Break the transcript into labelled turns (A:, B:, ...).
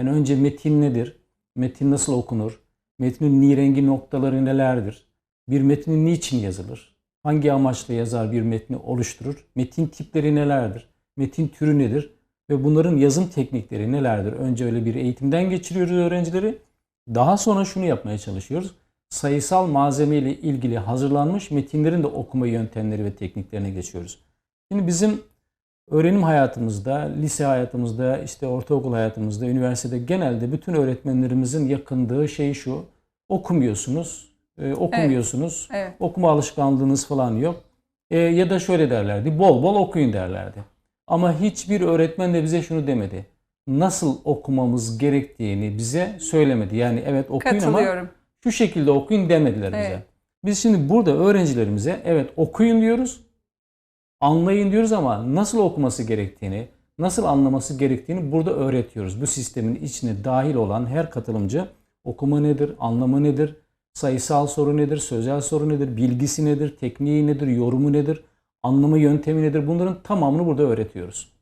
A: Yani önce metin nedir? Metin nasıl okunur? Metnin nirengi noktaları nelerdir? Bir metnin niçin yazılır? Hangi amaçla yazar bir metni oluşturur? Metin tipleri nelerdir? Metin türü nedir? Ve bunların yazım teknikleri nelerdir? Önce öyle bir eğitimden geçiriyoruz öğrencileri. Daha sonra şunu yapmaya çalışıyoruz. Sayısal malzeme ile ilgili hazırlanmış metinlerin de okuma yöntemleri ve tekniklerine geçiyoruz. Şimdi bizim öğrenim hayatımızda, lise hayatımızda, işte ortaokul hayatımızda, üniversitede genelde bütün öğretmenlerimizin yakındığı şey şu. Okumuyorsunuz, e, okumuyorsunuz,
B: Evet.
A: okuma alışkanlığınız falan yok. E, ya da şöyle derlerdi, bol bol okuyun derlerdi. Ama hiçbir öğretmen de bize şunu demedi. Nasıl okumamız gerektiğini bize söylemedi. Yani evet okuyun ama şu şekilde okuyun demediler bize.
B: Evet.
A: Biz şimdi burada öğrencilerimize evet okuyun diyoruz, anlayın diyoruz ama nasıl okuması gerektiğini, nasıl anlaması gerektiğini burada öğretiyoruz. Bu sistemin içine dahil olan her katılımcı okuma nedir, anlama nedir, sayısal soru nedir, sözel soru nedir, bilgisi nedir, tekniği nedir, yorumu nedir, anlama yöntemi nedir bunların tamamını burada öğretiyoruz.